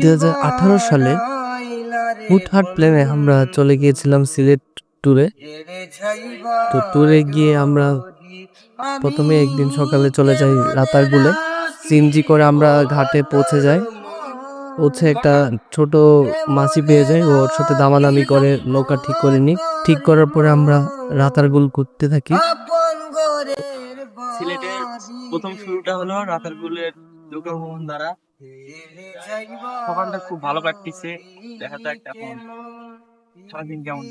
দু হাজার আঠারো সালে হুটহাট প্লেনে আমরা চলে গিয়েছিলাম সিলেট ট্যুরে। তো ট্যুরে গিয়ে আমরা প্রথমে একদিন সকালে চলে যাই রাতারগুলে। সিএনজি করে আমরা ঘাটে পৌঁছে যাই। পৌঁছে একটা ছোট মাছি পেয়ে যাই ওর সাথে দামাদামি করে, নৌকা ঠিক করে নিই। ঠিক করার পরে আমরা রাতারগুল ঘুরতে থাকি। সিলেটের প্রথম শুরুটা হলো রাতারগুলের দুর্গা ভবন দ্বারা। খুব ভালো কাটতেছে। দেখা যাক এখন সারাদিন কেমন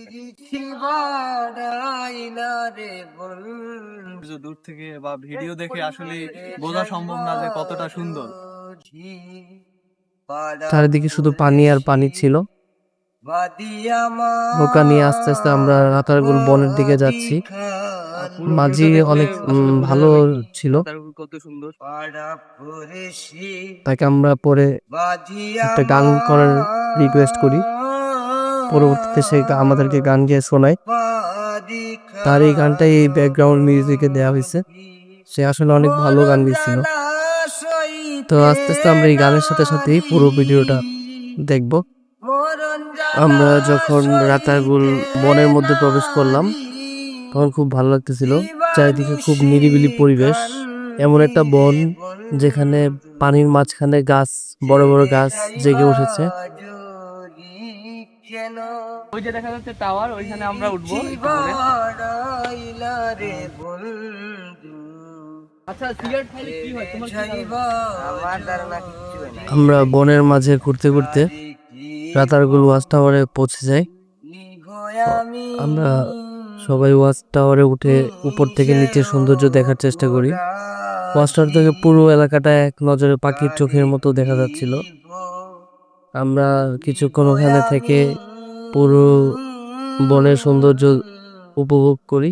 দূর থেকে বা ভিডিও দেখে আসলে বোঝা সম্ভব না যে কতটা সুন্দর। চারিদিকে শুধু পানি আর পানি ছিল। নৌকা নিয়ে আস্তে আস্তে আমরা রাতারগুল বনের দিকে যাচ্ছি। মাঝি অনেক উম, ভালো ছিল। কত সুন্দর। তাকে আমরা পরে একটা গান করার রিকোয়েস্ট করি। পরবর্তীতে সে আমাদেরকে গান গিয়ে শোনায়। তার এই গানটাই এই ব্যাকগ্রাউন্ড মিউজিকে দেওয়া হয়েছে। সে আসলে অনেক ভালো গান গেছিল। তো আস্তে আস্তে আমরা এই গানের সাথে সাথেই পুরো ভিডিওটা দেখব। আমরা যখন রাতারগুল বনের মধ্যে প্রবেশ করলাম তখন খুব ভালো লাগতেছিল। চারিদিকে খুব নিরিবিলি পরিবেশ। এমন একটা বন যেখানে পানির মাঝখানে গাছ বড় বড় গাছ জেগে উঠেছে। ওই যে দেখা যাচ্ছে টাওয়ার ওইখানে আমরা উঠবো একটু পরে। আচ্ছা? আমরা বনের মাঝে ঘুরতে ঘুরতে রাতারগুল ওয়াচ টাওয়ারে পৌঁছে যাই। আমরা সবাই ওয়াচ টাওয়ারে উঠে উপর থেকে নিচে সৌন্দর্য দেখার চেষ্টা করি। ওয়াচ টাওয়ার থেকে পুরো এলাকাটা এক নজরে পাখির চোখের মতো দেখা যাচ্ছিল। আমরা কিছুক্ষণ ওখানে থেকে পুরো বনের সৌন্দর্য উপভোগ করি।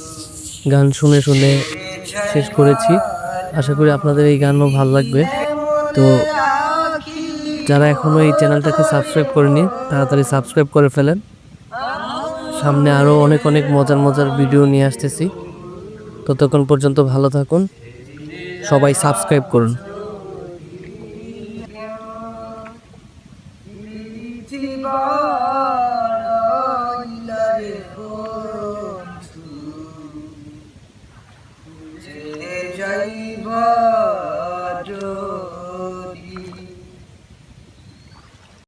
গান শুনে শুনে শেষ করেছি। আশা করি আপনাদের এই গানও ভালো লাগবে। তো যারা এখনও এই চ্যানেলটাকে সাবস্ক্রাইব করেনি, তাড়াতাড়ি সাবস্ক্রাইব করে ফেলেন। সামনে আরও অনেক অনেক মজার মজার ভিডিও নিয়ে আসতেছি। ততক্ষণ পর্যন্ত ভালো থাকুন। সবাই সাবস্ক্রাইব করুন। যাইবা